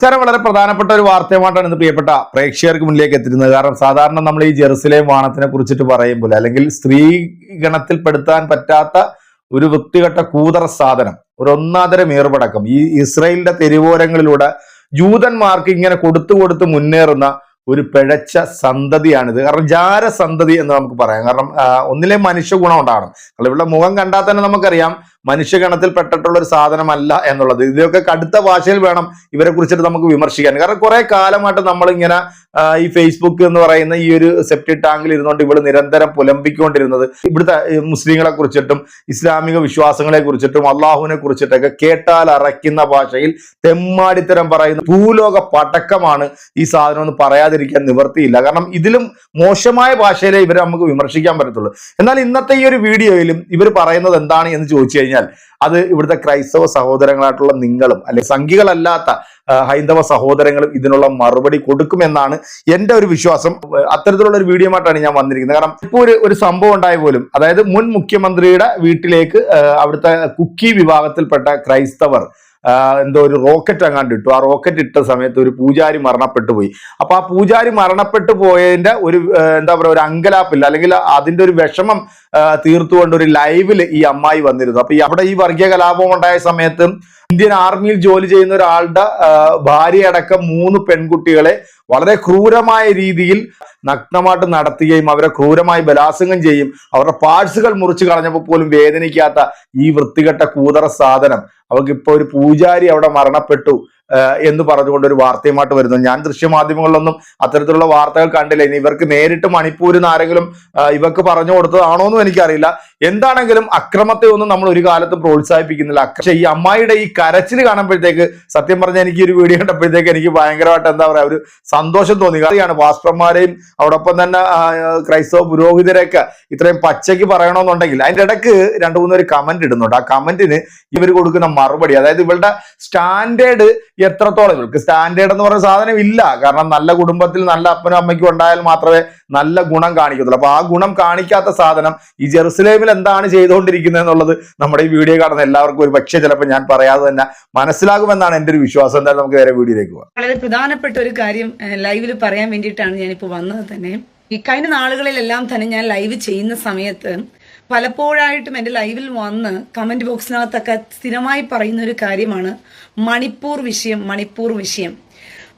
നമസ്കാരം വളരെ പ്രധാനപ്പെട്ട ഒരു വാർത്തയുമായിട്ടാണ് ഇന്ന് പ്രിയപ്പെട്ട പ്രേക്ഷകർക്ക് മുന്നിലേക്ക് എത്തിരുന്നത് കാരണം സാധാരണ നമ്മൾ ഈ ജെറുസലേം വാണത്തിനെ കുറിച്ചിട്ട് പറയുമ്പോൾ അല്ലെങ്കിൽ സ്ത്രീ ഗണത്തിൽ പെടുത്താൻ പറ്റാത്ത ഒരു വൃത്തികെട്ട കൂതറ സാധനം ഒരു ഒന്നാതരം ഏർപടക്കം ഈ ഇസ്രയേലിന്റെ തെരുവോരങ്ങളിലൂടെ ജൂതന്മാർക്ക് ഇങ്ങനെ കൊടുത്തു കൊടുത്ത് മുന്നേറുന്ന ഒരു പിഴച്ച സന്തതിയാണിത്. കാരണം ജാര സന്തതി എന്ന് നമുക്ക് പറയാം. കാരണം ഒന്നിലെ മനുഷ്യ ഗുണം ഉണ്ടാകണം. കാരണം ഇവിടെ മുഖം കണ്ടാൽ തന്നെ നമുക്കറിയാം മനുഷ്യഗണത്തിൽ പെട്ടിട്ടുള്ള ഒരു സാധനമല്ല എന്നുള്ളത്. ഇതിലൊക്കെ കടുത്ത ഭാഷയിൽ വേണം ഇവരെ കുറിച്ചിട്ട് നമുക്ക് വിമർശിക്കാൻ. കാരണം കുറെ കാലമായിട്ട് നമ്മളിങ്ങനെ ഈ ഫേസ്ബുക്ക് എന്ന് പറയുന്ന ഈ ഒരു സെപ്റ്റി ടാങ്കിൽ ഇരുന്നുകൊണ്ട് ഇവിടെ നിരന്തരം പുലമ്പിക്കൊണ്ടിരുന്നത്. ഇവിടുത്തെ മുസ്ലിങ്ങളെ കുറിച്ചിട്ടും ഇസ്ലാമിക വിശ്വാസങ്ങളെ കുറിച്ചിട്ടും അള്ളാഹുവിനെ കുറിച്ചിട്ടൊക്കെ കേട്ടാൽ അറയ്ക്കുന്ന ഭാഷയിൽ തെമ്മാടിത്തരം പറയുന്ന ഭൂലോക പടക്കമാണ് ഈ സാധനം എന്ന് പറയാതിരിക്കാൻ നിവർത്തിയില്ല കാരണം ഇതിലും മോശമായ ഭാഷയിലേ ഇവരെ നമുക്ക് വിമർശിക്കാൻ പറ്റത്തുള്ളൂ. എന്നാൽ ഇന്നത്തെ ഈ ഒരു വീഡിയോയിലും ഇവർ പറയുന്നത് എന്താണ് എന്ന് ചോദിച്ചു കഴിഞ്ഞാൽ അത് ഇവിടുത്തെ ക്രൈസ്തവ സഹോദരങ്ങളായിട്ടുള്ള നിങ്ങളും അല്ലെ സംഘികളല്ലാത്ത ഹൈന്ദവ സഹോദരങ്ങളും ഇതിനുള്ള മറുപടി കൊടുക്കുമെന്നാണ് എന്റെ ഒരു വിശ്വാസം. അത്തരത്തിലുള്ള ഒരു വീഡിയോ ആയിട്ടാണ് ഞാൻ വന്നിരിക്കുന്നത്. കാരണം ഇപ്പോൾ ഒരു ഒരു സംഭവം ഉണ്ടായ പോലും അതായത് മുൻ മുഖ്യമന്ത്രിയുടെ വീട്ടിലേക്ക് അവിടുത്തെ കുക്കി വിഭാഗത്തിൽപ്പെട്ട ക്രൈസ്തവർ എന്തോ ഒരു റോക്കറ്റ് അങ്ങാണ്ട് ഇട്ടു. ആ റോക്കറ്റ് ഇട്ട സമയത്ത് ഒരു പൂജാരി മരണപ്പെട്ടു പോയി. അപ്പൊ ആ പൂജാരി മരണപ്പെട്ടു പോയതിന്റെ ഒരു എന്താ പറയുക ഒരു അങ്കലാപ്പില്ല. അല്ലെങ്കിൽ അതിന്റെ ഒരു വിഷമം തീർത്തുകൊണ്ട് ഒരു ലൈവിൽ ഈ അമ്മായി വന്നിരുന്നു. അപ്പൊ അവിടെ ഈ വർഗീയ കലാപം ഉണ്ടായ സമയത്ത് ഇന്ത്യൻ ആർമിയിൽ ജോലി ചെയ്യുന്ന ഒരാളുടെ ഭാര്യ ഭാര്യയടക്കം മൂന്ന് പെൺകുട്ടികളെ വളരെ ക്രൂരമായ രീതിയിൽ നഗ്നമായിട്ട് നടത്തുകയും അവരെ ക്രൂരമായി ബലാത്സംഗം ചെയ്യും. അവരുടെ പാഴ്സുകൾ മുറിച്ച് കളഞ്ഞപ്പോൾ പോലും വേദനിക്കാത്ത ഈ വൃത്തികെട്ട കൂതറ സാധനം. അവർക്ക് ഇപ്പൊ ഒരു പൂജാരി അവിടെ മരണപ്പെട്ടു എന്ന് പറഞ്ഞുകൊണ്ട് ഒരു വാർത്തയുമായിട്ട് വരുന്നു. ഞാൻ ദൃശ്യമാധ്യമങ്ങളിലൊന്നും അത്തരത്തിലുള്ള വാർത്തകൾ കണ്ടില്ല. ഇനി ഇവർക്ക് നേരിട്ട് മണിപ്പൂരിൽ നിന്ന് ആരെങ്കിലും ഇവർക്ക് പറഞ്ഞു കൊടുത്തതാണോ എന്നും എനിക്കറിയില്ല. എന്താണെങ്കിലും അക്രമത്തെ ഒന്നും നമ്മൾ ഒരു കാലത്തും പ്രോത്സാഹിപ്പിക്കുന്നില്ല. പക്ഷേ ഈ അമ്മായിയുടെ ഈ കരച്ചിൽ കാണുമ്പോഴത്തേക്ക് സത്യം പറഞ്ഞാൽ എനിക്ക് ഒരു വീഡിയോ കണ്ടപ്പോഴത്തേക്ക് എനിക്ക് ഭയങ്കരമായിട്ട് എന്താ പറയുക ഒരു സന്തോഷം തോന്നി. കാര്യമാണ് ഭാസ്കർമാരെയും അവിടൊപ്പം തന്നെ ക്രൈസ്തവ പുരോഹിതരെയൊക്കെ ഇത്രയും പച്ചയ്ക്ക് പറയണമെന്നുണ്ടെങ്കിൽ അതിന്റെ ഇടയ്ക്ക് രണ്ടു മൂന്നൊരു കമന്റ് ഇടുന്നുണ്ട്. ആ കമന്റിന് ഇവർ കൊടുക്കുന്ന മറുപടി അതായത് ഇവളുടെ സ്റ്റാൻഡേർഡ് എത്രത്തോളം? ഇവൾക്ക് സ്റ്റാൻഡേർഡ് എന്ന് പറയുന്ന സാധനം ഇല്ല. കാരണം നല്ല കുടുംബത്തിൽ നല്ല അപ്പനും അമ്മയ്ക്കും ഉണ്ടായാൽ മാത്രമേ നല്ല ഗുണം കാണിക്കത്തുള്ളൂ. അപ്പൊ ആ ഗുണം കാണിക്കാത്ത സാധനം ഈ ജെറുസലേമിൽ എന്താണ് ചെയ്തുകൊണ്ടിരിക്കുന്നത് എന്നുള്ളത് നമ്മുടെ ഈ വീഡിയോ കാണുന്ന എല്ലാവർക്കും ഒരു പക്ഷേ ചിലപ്പോൾ ഞാൻ പറയാതെ തന്നെ മനസ്സിലാകുമെന്നാണ് എന്റെ ഒരു വിശ്വാസം. എന്തായാലും നമുക്ക് വേറെ വീഡിയോയിലേക്ക് പോകാം. വളരെ പ്രധാനപ്പെട്ട ഒരു കാര്യം ലൈവിൽ പറയാൻ വേണ്ടിയിട്ടാണ് ഞാനിപ്പോൾ വന്നത് തന്നെ. ഈ കഴിഞ്ഞ നാളുകളിലെല്ലാം തന്നെ ഞാൻ ലൈവ് ചെയ്യുന്ന സമയത്ത് പലപ്പോഴായിട്ടും എന്റെ ലൈവിൽ വന്ന് കമന്റ് ബോക്സിനകത്തൊക്കെ സ്ഥിരമായി പറയുന്ന ഒരു കാര്യമാണ് മണിപ്പൂർ വിഷയം മണിപ്പൂർ വിഷയം.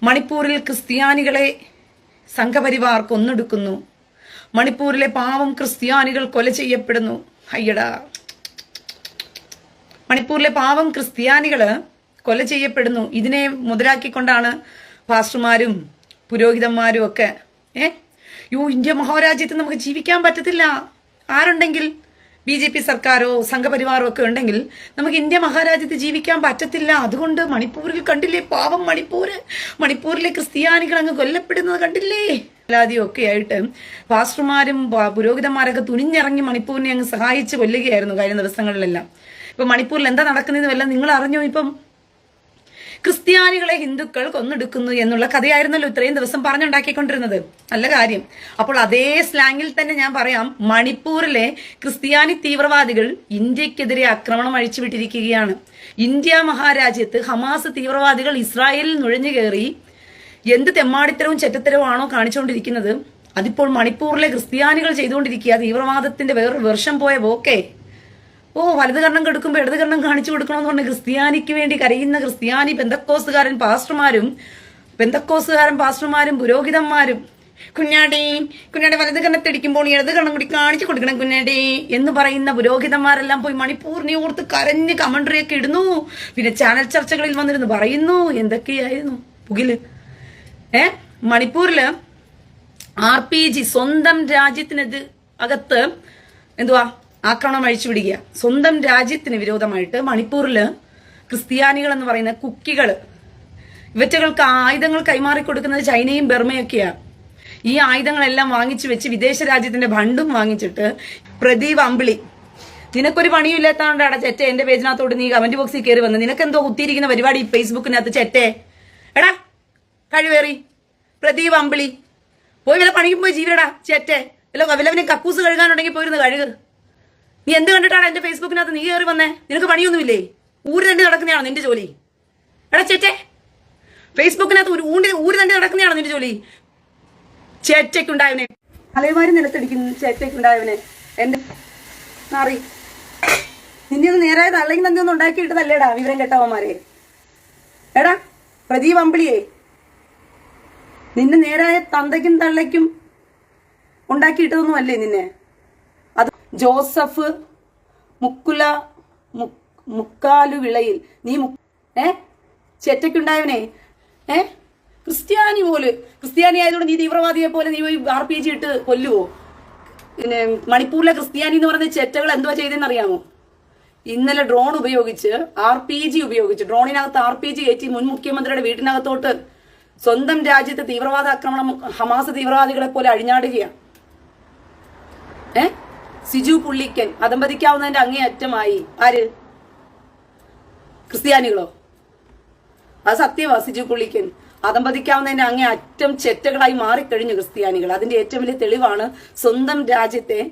മണിപ്പൂരിൽ ക്രിസ്ത്യാനികളെ സംഘപരിവാർ കൊന്നൊടുക്കുന്നു. മണിപ്പൂരിലെ പാവം ക്രിസ്ത്യാനികൾ കൊല ചെയ്യപ്പെടുന്നു. അയ്യടാ. മണിപ്പൂരിലെ പാവം ക്രിസ്ത്യാനികൾ കൊല ചെയ്യപ്പെടുന്നു. ഇതിനെ മുതലാക്കിക്കൊണ്ടാണ് പാസ്റ്റർമാരും പുരോഹിതന്മാരും ഒക്കെ ഏ? യോ ഇന്ത്യ മഹാരാജ്യത്ത് നമുക്ക് ജീവിക്കാൻ പറ്റത്തില്ല. ആരുണ്ടെങ്കിൽ? ബി ജെ പി സർക്കാരോ സംഘപരിവാറോ ഒക്കെ ഉണ്ടെങ്കിൽ നമുക്ക് ഇന്ത്യ മഹാരാജ്യത്ത് ജീവിക്കാൻ പറ്റത്തില്ല. അതുകൊണ്ട് മണിപ്പൂരിൽ കണ്ടില്ലേ? പാവം മണിപ്പൂര്. മണിപ്പൂരിലെ ക്രിസ്ത്യാനികൾ അങ്ങ് കൊല്ലപ്പെടുന്നത് കണ്ടില്ലേ? ഒക്കെ ആയിട്ട് പാസ്റ്റർമാരും പുരോഹിതന്മാരൊക്കെ തുനിഞ്ഞിറങ്ങി മണിപ്പൂരിനെ അങ്ങ് സഹായിച്ച് കൊല്ലുകയായിരുന്നു കഴിഞ്ഞ ദിവസങ്ങളിലെല്ലാം. ഇപ്പൊ മണിപ്പൂരിൽ എന്താ നടക്കുന്നതെന്ന് വല്ല നിങ്ങൾ അറിഞ്ഞോ ഇപ്പം? ക്രിസ്ത്യാനികളെ ഹിന്ദുക്കൾ കൊന്നെടുക്കുന്നു എന്നുള്ള കഥയായിരുന്നല്ലോ ഇത്രയും ദിവസം പറഞ്ഞുണ്ടാക്കിക്കൊണ്ടിരുന്നത്. നല്ല കാര്യം. അപ്പോൾ അതേ സ്ലാങ്ങിൽ തന്നെ ഞാൻ പറയാം മണിപ്പൂരിലെ ക്രിസ്ത്യാനി തീവ്രവാദികൾ ഇന്ത്യക്കെതിരെ ആക്രമണം അഴിച്ചുവിട്ടിരിക്കുകയാണ്. ഇന്ത്യ മഹാരാജ്യത്ത് ഹമാസ് തീവ്രവാദികൾ ഇസ്രായേലിൽ നുഴഞ്ഞു കയറി എന്ത് തെമ്മാടിത്തരവും ചെറ്റത്തരവും ആണോ കാണിച്ചുകൊണ്ടിരിക്കുന്നത്? അതിപ്പോൾ മണിപ്പൂരിലെ ക്രിസ്ത്യാനികൾ ചെയ്തുകൊണ്ടിരിക്കുക തീവ്രവാദത്തിന്റെ വേറൊരു വർഷം പോയ പോക്കേ ഓ വലത് കർണം കെടുക്കുമ്പോൾ ഇടത് കർണം കാണിച്ചു കൊടുക്കണമെന്ന് പറഞ്ഞ ക്രിസ്ത്യാനിക്ക് വേണ്ടി കരയുന്ന ക്രിസ്ത്യാനി ബന്ധക്കോസുകാരൻ പാസ്റ്റർമാരും ബന്ധക്കോസുകാരൻ പാസ്റ്റർമാരും പുരോഹിതന്മാരും കുഞ്ഞാടി കുഞ്ഞാടി വലത് കണ്ണത്തടിക്കുമ്പോൾ ഇടത് കണ്ണം കൂടി കാണിച്ചു കൊടുക്കണം കുഞ്ഞാടി എന്ന് പറയുന്ന പുരോഹിതന്മാരെല്ലാം പോയി മണിപ്പൂരിനെ ഓർത്ത് കരഞ്ഞ് കമന്ററിയൊക്കെ ഇടുന്നു. പിന്നെ ചാനൽ ചർച്ചകളിൽ വന്നിരുന്നു പറയുന്നു എന്തൊക്കെയായിരുന്നു പുകിൽ? ഏ മണിപ്പൂരിൽ ആർ പി ജി സ്വന്തം രാജ്യത്തിനത് അകത്ത് എന്തുവാ ആക്രമണം അഴിച്ചു പിടിക്കുക സ്വന്തം രാജ്യത്തിന് വിരോധമായിട്ട് മണിപ്പൂരിൽ ക്രിസ്ത്യാനികൾ എന്ന് പറയുന്ന കുക്കികൾ ഇവറ്റകൾക്ക് ആയുധങ്ങൾ കൈമാറി കൊടുക്കുന്നത് ചൈനയും ബർമയൊക്കെയാണ് ഈ ആയുധങ്ങളെല്ലാം വാങ്ങിച്ചു വെച്ച് വിദേശ രാജ്യത്തിന്റെ ഫണ്ടും വാങ്ങിച്ചിട്ട് പ്രദീപ് അമ്പിളി നിനക്കൊരു പണിയും ഇല്ലാത്തതുകൊണ്ട് അട ചെറ്റെ എന്റെ പേജിനകത്തോട്ട് നീ കമന്റ് ബോക്സിൽ കയറി വന്നത് നിനക്കെന്തോ കുത്തിയിരിക്കുന്ന പരിപാടി ഫേസ്ബുക്കിനകത്ത് ചെറ്റെ? എടാ കഴിവേറി. പ്രദീപ് അമ്പിളി പോയി വല്ല പണിക്കും പോയി ജീവിരടാ ചേറ്റെ. വല്ല വല്ലവനെ കക്കൂസ് കഴുകാനുണ്ടെങ്കിൽ പോയിരുന്നു കഴുക്. നീ എന്ത് കണ്ടിട്ടാണ് എന്റെ ഫേസ്ബുക്കിനകത്ത് നീ കയറി വന്നേ? നിനക്ക് പണിയൊന്നുമില്ലേ? ഊര് തന്നെ നടക്കുന്നതാണോ നിന്റെ ജോലി? എടാ ചേറ്റേ ഫേസ്ബുക്കിനകത്ത് ഒരു ഊണ്ടി ഊര് തന്നെ നടക്കുന്നതാണ് നിന്റെ ജോലി? ചേറ്റയ്ക്കുണ്ടായവനെ അലയമാരി നിലത്തടിക്കുന്നു ചേറ്റയ്ക്കുണ്ടായവനെ എന്റെ മാറി നിന്നെ ഒന്ന് നേരായത് അല്ലെങ്കിൽ തന്നെ ഒന്ന് ഉണ്ടാക്കിയിട്ടതല്ലേടാ വിവരം കെട്ടവന്മാരെ. എടാ പ്രദീപ് അമ്പിളിയെ. നിന്നെ നേരായ തന്തയ്ക്കും തള്ളയ്ക്കും ഉണ്ടാക്കിയിട്ടതൊന്നും അല്ലേ നിന്നെ? ജോസഫ് മുക്കുല മുക്കാലു വിളയിൽ നീ മു- ഏ? ചെറ്റയ്ക്കുണ്ടായവനെ. ഏ? ക്രിസ്ത്യാനി പോലെ ക്രിസ്ത്യാനി ആയതുകൊണ്ട് നീ തീവ്രവാദിയെ പോലെ നീ പോയി ആർ പി ജി ഇട്ട് കൊല്ലുവോ? പിന്നെ മണിപ്പൂരിലെ ക്രിസ്ത്യാനി എന്ന് പറയുന്ന ചെറ്റകൾ എന്തുവാ ചെയ്തതെന്ന് അറിയാമോ ഇന്നലെ ഡ്രോൺ ഉപയോഗിച്ച് ആർ പി ജി ഉപയോഗിച്ച് ഡ്രോണിനകത്ത് ആർ പി ജി കയറ്റി മുൻ മുഖ്യമന്ത്രിയുടെ വീട്ടിനകത്തോട്ട് സ്വന്തം രാജ്യത്തെ തീവ്രവാദ ആക്രമണം ഹമാസ് തീവ്രവാദികളെ പോലെ അഴിഞ്ഞാടുകയാണ് സിജു പുള്ളിക്കൻ അതമ്പതിക്കാവുന്നതിന്റെ അങ്ങേയറ്റമായി. ആര്? ക്രിസ്ത്യാനികളോ? അത് സത്യമാ സിജു പുള്ളിക്കൻ. അതമ്പതിക്കാവുന്നതിന്റെ അങ്ങേ അറ്റം ചെറ്റകളായി മാറിക്കഴിഞ്ഞു ക്രിസ്ത്യാനികൾ. അതിന്റെ ഏറ്റവും വലിയ തെളിവാണ് സ്വന്തം രാജ്യത്തെ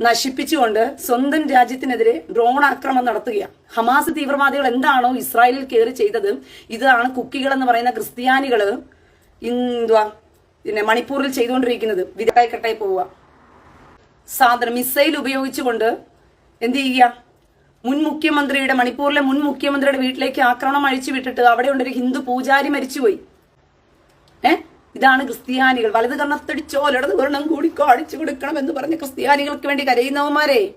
നശിപ്പിച്ചുകൊണ്ട് സ്വന്തം രാജ്യത്തിനെതിരെ ഡ്രോൺ ആക്രമണം നടത്തുകയാണ്. ഹമാസ് തീവ്രവാദികൾ എന്താണോ ഇസ്രായേലിൽ കയറി ചെയ്തത് ഇതാണ് കുക്കികൾ എന്ന് പറയുന്ന ക്രിസ്ത്യാനികൾ എന്തുവാ പിന്നെ മണിപ്പൂരിൽ ചെയ്തുകൊണ്ടിരിക്കുന്നത്. വിധക്കായി കെട്ടായി പോവുക. സാധനം മിസൈൽ ഉപയോഗിച്ചുകൊണ്ട് എന്ത് ചെയ്യുക? മുൻ മുഖ്യമന്ത്രിയുടെ മണിപ്പൂരിലെ മുൻ മുഖ്യമന്ത്രിയുടെ വീട്ടിലേക്ക് ആക്രമണം അഴിച്ചു വിട്ടിട്ട് അവിടെ ഉണ്ടൊരു ഹിന്ദു പൂജാരി മരിച്ചുപോയി. ഏ? ഇതാണ് ക്രിസ്ത്യാനികൾ. വലത് കണ്ണത്തടിച്ചോ ഇടത് വർണം കൂടി കാണിച്ചു കൊടുക്കണം എന്ന് പറഞ്ഞ ക്രിസ്ത്യാനികൾക്ക് വേണ്ടി കരയുന്നവന്മാരെ.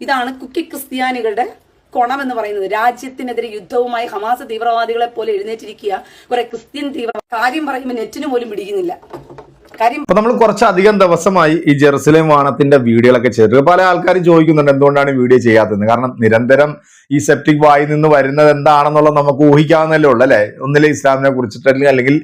ഇതാണ് കുക്കി ക്രിസ്ത്യാനികളുടെ കൊണം എന്ന് പറയുന്നത്. രാജ്യത്തിനെതിരെ യുദ്ധവുമായി ഹമാസ തീവ്രവാദികളെ പോലെ എഴുന്നേറ്റിരിക്കുക. കുറെ ക്രിസ്ത്യൻ തീവ്ര കാര്യം പറയുമ്പോൾ നെറ്റിന് പോലും പിടിക്കുന്നില്ല. കാര്യം അപ്പൊ നമ്മൾ കുറച്ചധികം ദിവസമായി ഈ ജെറുസലേം വാണത്തിന്റെ വീഡിയോകളൊക്കെ ചെയ്തിട്ട് പല ആൾക്കാരും ചോദിക്കുന്നുണ്ട് എന്തുകൊണ്ടാണ് വീഡിയോ ചെയ്യാത്തത് കാരണം നിരന്തരം ഈ സെപ്റ്റിക് വായി നിന്ന് വരുന്നത് എന്താണെന്നുള്ളത് നമുക്ക് ഊഹിക്കാവുന്നല്ലേ ഉള്ളൂ അല്ലെ? ഒന്നിലെ ഇസ്ലാമിനെ കുറിച്ചിട്ട് അല്ലെങ്കിൽ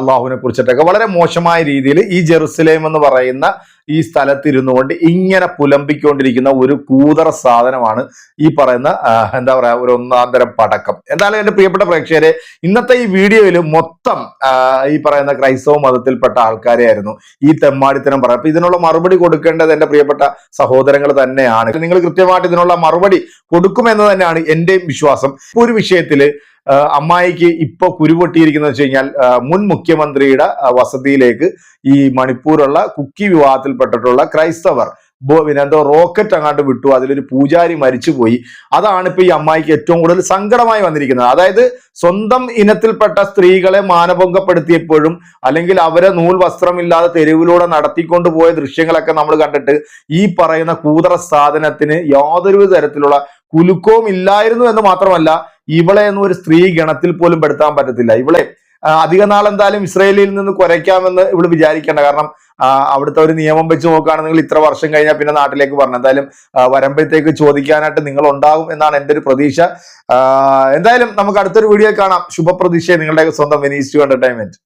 അള്ളാഹുവിനെ കുറിച്ചിട്ടൊക്കെ വളരെ മോശമായ രീതിയിൽ ഈ ജെറുസലേം എന്ന് പറയുന്ന ഈ സ്ഥലത്തിരുന്നു കൊണ്ട് ഇങ്ങനെ പുലമ്പിക്കൊണ്ടിരിക്കുന്ന ഒരു കൂതറ സാധനമാണ് ഈ പറയുന്ന എന്താ പറയാ ഒരു ഒന്നാം തരം പടക്കം. എന്തായാലും എന്റെ പ്രിയപ്പെട്ട പ്രേക്ഷകരെ ഇന്നത്തെ ഈ വീഡിയോയിൽ മൊത്തം ഈ പറയുന്ന ക്രൈസ്തവ മതത്തിൽപ്പെട്ട ആൾക്കാരെയായിരുന്നു ഈ തെമ്മാടിത്തരം പറയാം അപ്പൊ ഇതിനുള്ള മറുപടി കൊടുക്കേണ്ടത് എന്റെ പ്രിയപ്പെട്ട സഹോദരങ്ങൾ തന്നെയാണ്. നിങ്ങൾ കൃത്യമായിട്ട് ഇതിനുള്ള മറുപടി കൊടുക്കുമെന്ന് തന്നെയാണ് എന്റെയും വിശ്വാസം. ഒരു വിഷയത്തിൽ അമ്മായിക്ക് ഇപ്പൊ കുരുപൊട്ടിയിരിക്കുന്നത് വെച്ച് കഴിഞ്ഞാൽ മുൻ മുഖ്യമന്ത്രിയുടെ വസതിയിലേക്ക് ഈ മണിപ്പൂരുള്ള കുക്കി വിവാഹത്തിൽപ്പെട്ടിട്ടുള്ള ക്രൈസ്തവർ പിന്നെ എന്തോ റോക്കറ്റ് അങ്ങാണ്ട് വിട്ടു. അതിലൊരു പൂജാരി മരിച്ചുപോയി. അതാണ് ഇപ്പൊ ഈ അമ്മായിക്ക് ഏറ്റവും കൂടുതൽ സങ്കടമായി വന്നിരിക്കുന്നത്. അതായത് സ്വന്തം ഇനത്തിൽപ്പെട്ട സ്ത്രീകളെ മാനഭംഗപ്പെടുത്തിയപ്പോഴും അല്ലെങ്കിൽ അവരെ നൂൽ വസ്ത്രമില്ലാതെ തെരുവിലൂടെ നടത്തിക്കൊണ്ട് പോയ ദൃശ്യങ്ങളൊക്കെ നമ്മൾ കണ്ടിട്ട് ഈ പറയുന്ന കൂതറ സാധനത്തിന് യാതൊരു തരത്തിലുള്ള കുലുക്കവും ഇല്ലായിരുന്നു എന്ന് മാത്രമല്ല ഇവളെ എന്നൊരു സ്ത്രീ ഗണത്തിൽ പോലും പെടുത്താൻ പറ്റത്തില്ല. ഇവളെ അധിക നാൾ എന്തായാലും ഇസ്രയേലിൽ നിന്ന് കുറയ്ക്കാമെന്ന് ഇവൾ വിചാരിക്കേണ്ട. കാരണം അവിടുത്തെ ഒരു നിയമം വെച്ച് നോക്കുകയാണെങ്കിൽ ഇത്ര വർഷം കഴിഞ്ഞാൽ പിന്നെ നാട്ടിലേക്ക് പറഞ്ഞു എന്തായാലും വരമ്പഴത്തേക്ക് വരുമ്പോഴത്തേക്ക് ചോദിക്കാനായിട്ട് നിങ്ങൾ ഉണ്ടാകും എന്നാണ് എന്റെ ഒരു പ്രതീക്ഷ. എന്തായാലും നമുക്ക് അടുത്തൊരു വീഡിയോ കാണാം. ശുഭപ്രതീക്ഷയെ നിങ്ങളുടെ സ്വന്തം വിനീസ് ടു എന്റർടൈൻമെന്റ്